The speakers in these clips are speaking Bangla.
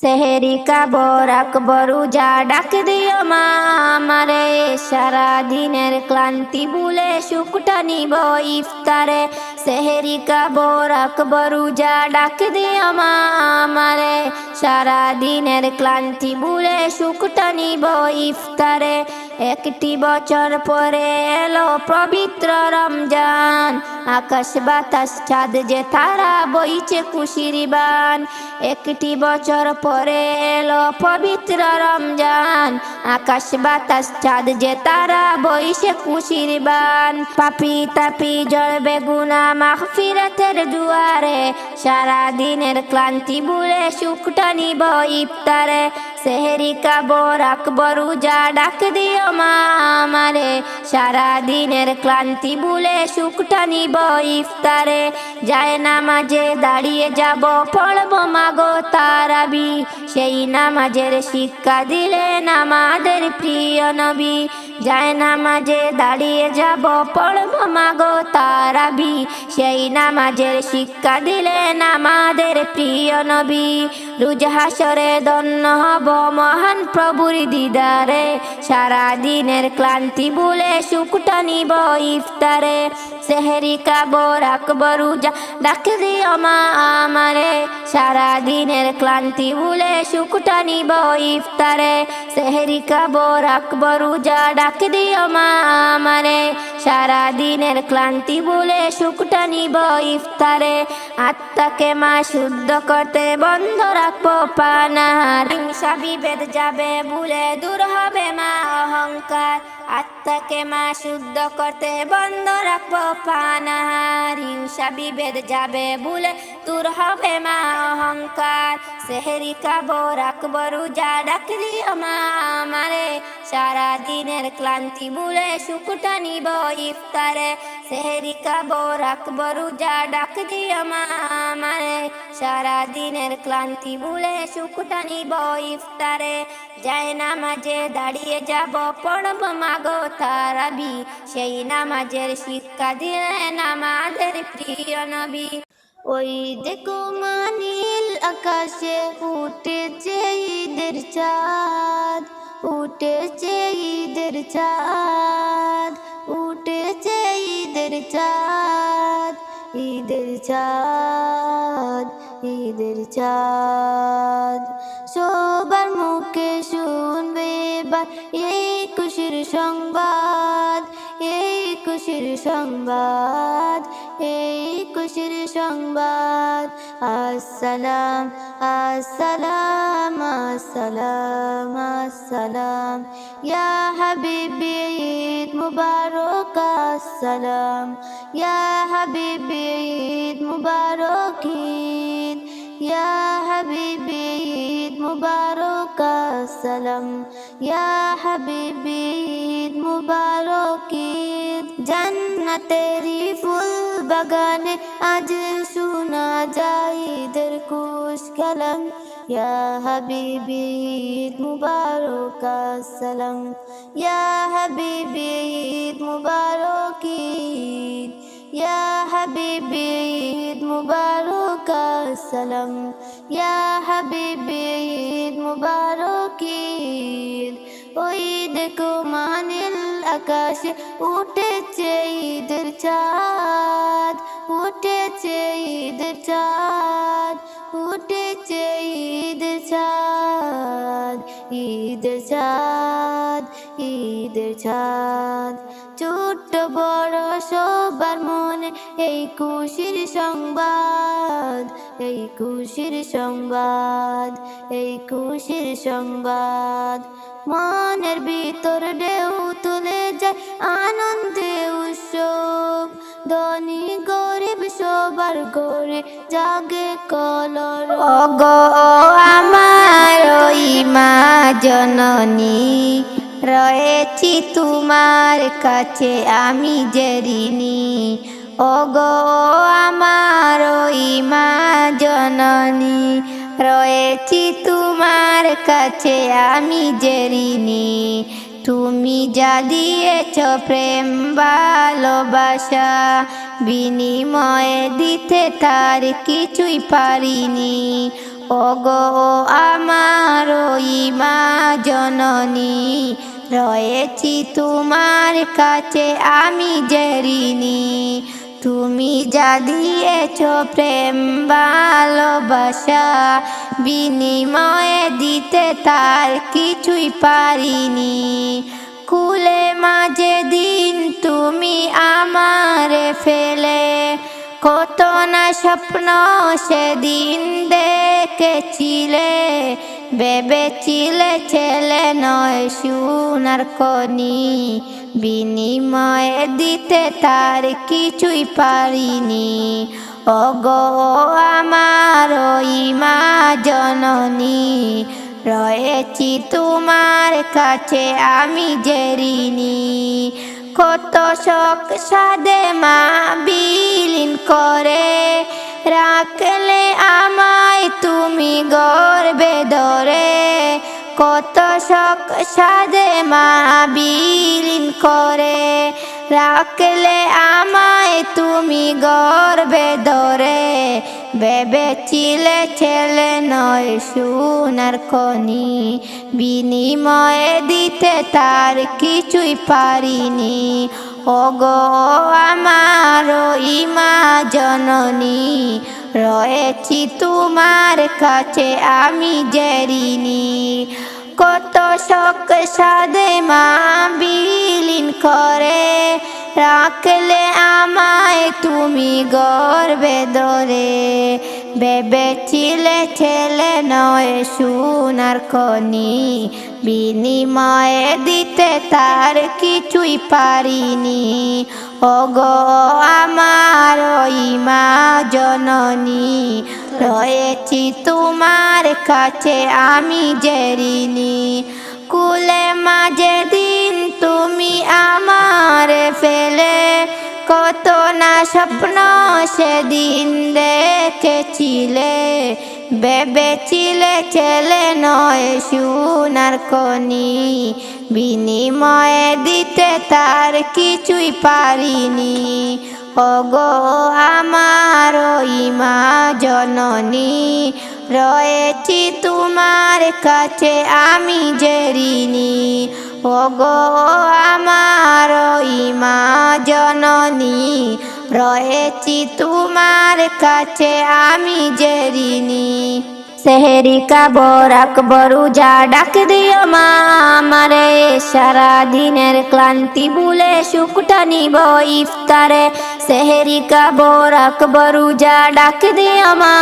সেহেরি কাবর আকবর উজা ডাক দিও মা আমারে সারা দিনের ক্লান্তি ভুলে সুখটা নিব ইফতারে। সেহেরি কাবর আকবর উজা ডাক দিও মা আমারে সারা দিনের ক্লান্তি ভুলে সুখটা নিব ইফতারে। একটি বছর পরে এলো পবিত্র রমজান। আকাশ বাতাস চাঁদ যে তারা বইছে খুশির বান। একটি বছর পরে এলো পবিত্র রমজান। আকাশ বাতাস চাঁদ যে তারা বইছে খুশির বান। পাপি তাপি জড়বে গুনা মাহফিরাতের দুয়ারে সারা দিনের ক্লান্তি ভুলে সুখটা নিব ইফতারে। সেহেরি কাবর আকবর উজা ডাক দিও মা আমারে সারা দিনের ক্লান্তি ভুলে সুখটা নিব ইফতারে। যায় নামাজে দাঁড়িয়ে যাব পড়ব মাগো তারাবি। সেই নামাজের শিক্ষা দিলেন আমাদের প্রিয় নবী। যায় নামাজে দাঁড়িয়ে যাব, পড়ব মাগো তারাবি। সেই নামাজের শিক্ষা দিলেন আমাদের প্রিয় নবী। রুজ হাসরে দন্য হব মহান প্রভুর দিদারে। সারা দিনের ক্লান্তি ভুলে সুখটা নিব ইফতারে। সেহেরি কাবর আকবর উজা ডাক দিও মা আমারে। সারা দিনের ক্লান্তি ভুলে সুখটা নিব ইফতারে। সেহেরি কাবর আকবর উজা ডাক দিও মা আমারে। সারা দিনের ক্লান্তি বলে সুখটা নিব ইফতারে। আত্মাকে মা শুদ্ধ করতে বন্ধ রাখব পানার হিংসা বিভেদ যাবে, ভুলে দূর হবে মা অহংকার। আত্মাকে মা শুদ্ধ করতে বন্ধ রাখব পানাহার। হিংসা বিভেদ যাবে, ভুলে দূর হবে মা অহংকার। সেহেরি কাবো রাখব রোজা। ডাকলি মা সারা দিনের ক্লান্তি ভুলে সুখটা নিব ইফতারে। সেহেরি কাবো রাখব রোজা, ডাক দিও মা আমারে সারা দিনের ক্লান্তি ভুলে সুখটা নিব ইফতারে। যায় নামাজে দাঁড়িয়ে যাব, পড়ব মাগো তারাবি। সেই নামাজের শিক্ষা দিলেন আমাদের প্রিয় নবী। ওই দেখো মানিল আকাশে উঠেছে ঈদের চাঁদ। উঠেছে ঈদের চাঁদ, উঠেছে ঈদের চাঁদ ঈদের চাঁদ ঈদের চাঁদ। সবার মুখে শুনবে এই খুশির সংবাদ, এই খুশির সংবাদ, এই খুশির সংবাদ। السلام السلام السلام السلام. يا حبيبي عيد مبارك السلام. يا حبيبي عيد مبارك يا حبيبي عيد مبارك السلام. ইয়া হাবিবি ঈদ মুবারক ঈদ জান্নাতেরি ফুল বাগানে আজ শোনা যায় ঈদের কুশ কালাম ইয়া হাবিবি ঈদ মুবারক আসসালাম ইয়া হাবিবি ঈদ মুবারক ঈদ ইয়া হাবিবি ঈদ মুবারক ঈদ ঈদ ওই দেখো মানিল আকাশে উঠেছে ঈদের চাঁদ, উঠেছে ঈদের চাঁদ, উঠেছে ঈদের চাঁদ ঈদের চাঁদ ঈদের চাঁদ। ছোট্ট বড় সবার মনে এই খুশির সংবাদ এই খুশির সংবাদ, এই খুশির সংবাদ। মনের ভিতর ঢেউ তুলে যায় আনন্দে উৎসব। ধনী গরিব সবার ঘরে জাগে কলর। অগ আমার মা জননী, রয়েছি তোমার কাছে আমি ঋণী ওগো আমার ওই মা জননী, রয়েছি তোমার কাছে আমি জেরিনি তুমি যা দিয়েছ প্রেম, ভালোবাসা, বিনিময়ে দিতে তার কিছুই পারিনি। ওগো আমার মা জননী, রয়েছি তোমার কাছে আমি ঋণী। তুমি যা দিয়েছ প্রেম, ভালোবাসা, বিনিময়ে দিতে তার কিছুই পারিনি। কুলে মাঝে দিন তুমি আমারে ফেলে। কত না স্বপ্ন সেদিন দেখেছিলে। ভেবেছিলে ছেলে নয়, সোনার কনি। বিনিময়ে দিতে তার কিছুই পারিনি। ওগো, আমার ওই মা জননী, রয়েছি তোমার কাছে আমি জেরিনি কত শখ সাদে মা বিলীন করে, রাখলে আমায় তুমি গর্বে ধরে। কত শখ সাদে মা বিলীন করে। রাখলে আমায় তুমি গর্বে ধরে। ভেবেছিলে ছেলে নয় সোনার খনি। বিনিময়ে দিতে তার কিছুই পারিনি। ওগো আমার ইমা জননী রয়েছি তোমার কাছে, আমি জেরিনি। কত শখ সাদে মা বিলীন করে, রাখলে আমায় তুমি গর্বে ধরে। ভেবেছিলে ছেলে নয় সোনার খনি বিনিময়ে দিতে তার কিছুই পারিনি ওগো আমার ওই জননী রয়েছি তোমার কাছে আমি ঋণী কুলে মাঝে দিন তুমি আমার ফেলে কত না স্বপ্ন সেদিন দেখেছিলে। ভেবেছিলে ছেলে নয় সোনার কনি। বিনিময়ে দিতে তার কিছুই পারিনি। ওগো আমার ওই মা জননী রয়েছি তোমার কাছে আমি ঋণী ওগো আমার ওই মা জননী, রয়েছি তোমার কাছে আমি ঋণী সেহেরি কাবর আকবর, উজা ডাক দিও মা আমারে। সারা দিনের ক্লান্তি ভুলে সুখটা নিব ইফতারে। সেহেরি কাবর আকবর, উজা ডাক দিও মা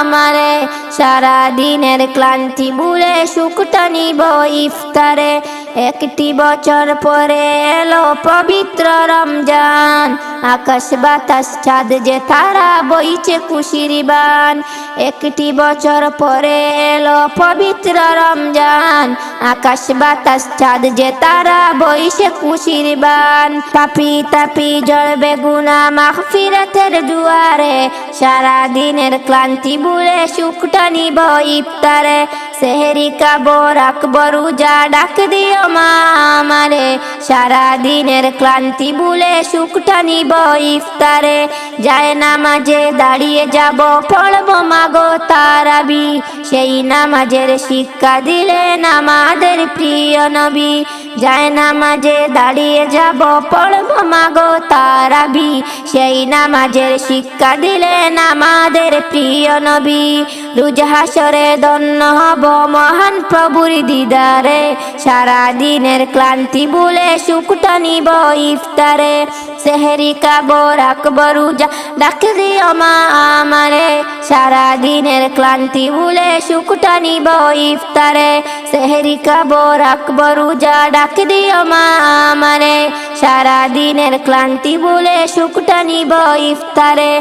আমারে। সারা দিনের ক্লান্তি ভুলে সুখটা নিব ইফতারে। একটি বছর পরে এলো পবিত্র রমজান। আকাশ বাতাস চাঁদ যে তারা বইছে খুশির বান। একটি বছর পরে এলো পবিত্র রমজান। আকাশ বাতাস চাঁদ যে তারা বইছে খুশির বান। পাপি তাপি জড়বে গুনা মাহফিরাতের দুয়ারে। সারা দিনের ক্লান্তি ভুলে সুখটা নিব ইফতারে। সেহেরি কাবর আকবর উজা ডাক দিও মা আমারে সারা দিনের ক্লান্তি ভুলে সুখটা নিব ইফতারে। যায় নামাজে দাঁড়িয়ে যাব পড়ব মাগো তারাবি। সেই নামাজের শিক্ষা দিলেন আমাদের প্রিয় নবী। যায় নামাজে দাঁড়িয়ে যাব, পড়ব মাগো তারাবি সেই নামাজের শিক্ষা দিলেন আমাদের প্রিয় নবী। রুজহাসরে দন্য হব মহান প্রভুর দিদারে। সারা দিনের ক্লান্তি বলে সুখটা নিব ইফতারে। সেহেরি কাবর আকবর উজা ডাক দিও মা আমারে। সারা দিনের ক্লান্তি ভুলে সুখটা নিব ইফতারে। সেহেরি কাবর আকবর উজা ডাক দিও মা আমারে। সারা দিনের ক্লান্তি ভুলে সুখটা নিব ইফতারে।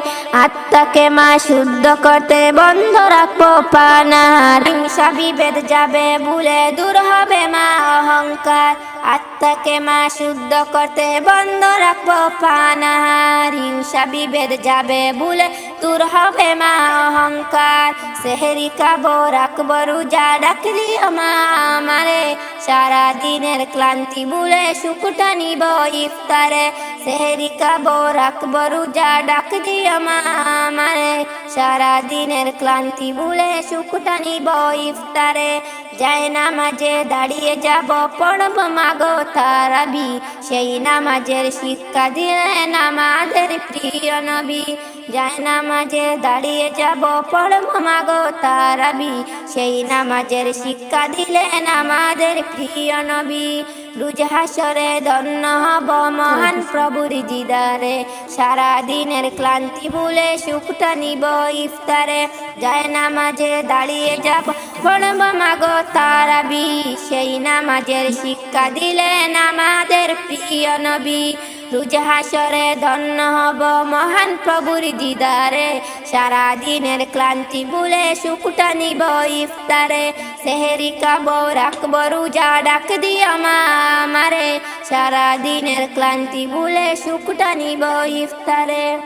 আত্মাকে মা শুদ্ধ করতে বন্ধ রাখব পানার হিংসা বিভেদ যাবে, ভুলে দূর হবে মা অহংকার। আত্মাকে মা শুদ্ধ করতে বন্ধ রাখব পানাহার হিংসা বিভেদ যাবে ভুলে। দূর হবে মা অহংকার, সেহেরি খাব, রাখব রোজা, ডাকলি মা আমারে। সারা দিনের ক্লান্তি ভুলে সুখটা নিব ইফতারে। সেহেরি খাব, রাখব রোজা ডাক দিও মা আমারে। সারা দিনের ক্লান্তি ভুলে সুখটা নিব ইফতারে। যায় নামাজে দাঁড়িয়ে যাব, পড়ব মাগো তারাবি, সেই নামাজের শিক্ষা দিলেন আমাদের প্রিয় নবী। যায় নামাজে দাঁড়িয়ে যাব, পড়ব মাগো তারাবি, সেই নামাজের শিক্ষা দিলেন আমাদের প্রিয় নবী। রুজ হাসরে ধন্য হব মহান প্রভুর দিদারে সারা দিনের ক্লান্তি ভুলে সুখটা নিব ইফতারে। যায় নামাজে দাঁড়িয়ে যাব পড়ব মাগো তারাবি সেই নামাজের শিক্ষা দিলেন আমাদের প্রিয় নবী। রুজ ধন্য হব মহান প্রভুর দিদারে। সারা দিনের ক্লান্তি ভুলে সুখটা নিব ইফতারে। সেহেরি খাব রাখব, রোজা ডাক দিও মা আমারে। সারা দিনের ক্লান্তি ভুলে সুখটা নিব ইফতারে।